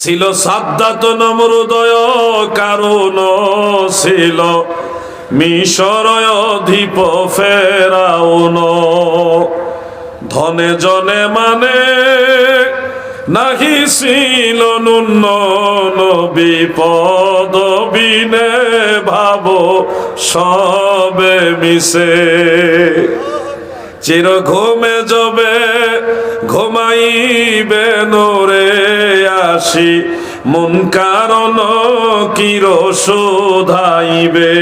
ছিল সাদ্দাত নমরুদয় কারণ ছিল মিশরয় অধিপ ফেরাউন ধনে জনে মানে নাহি ছিল নুন্ন বিপদ, বিনে ভাব সবে মিশে। চির ঘুমে যাবে ঘুমাইবে নোরে আসি, মন কারণ কির শোধাইবে?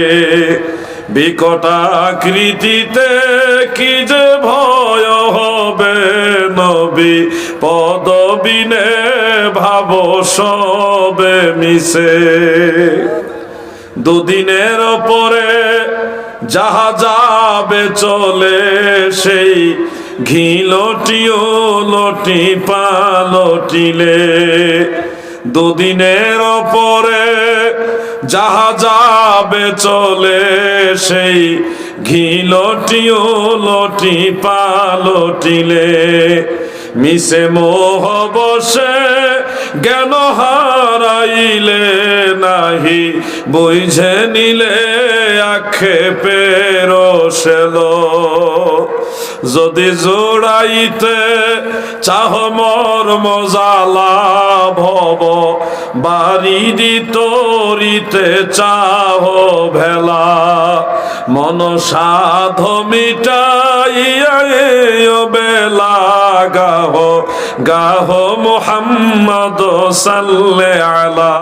বিকটাকৃতিতে কি যে ভয় হবে নবী? পদবিনে ভাব সবে মিশে। দুদিনের পরে যাহা যাবে চলে সেই ঘি লটিও লটি পালটিলে দুদিনের পরে যাহা যাবে চলে সেই ঘি লটিও লটি পালটিলে মিশে মোহ বসে জ্ঞান হারাইলে নাহি, বুঝে নিলে আক্ষেপের সেল। যদি জোড়াইতে চাহ মর মজালা ভব বাড়ি দিতরিতে চাহ ভেলা। মন সাধ বেলা গাহ গাহ মোহাম্মদ সাল্লে আলা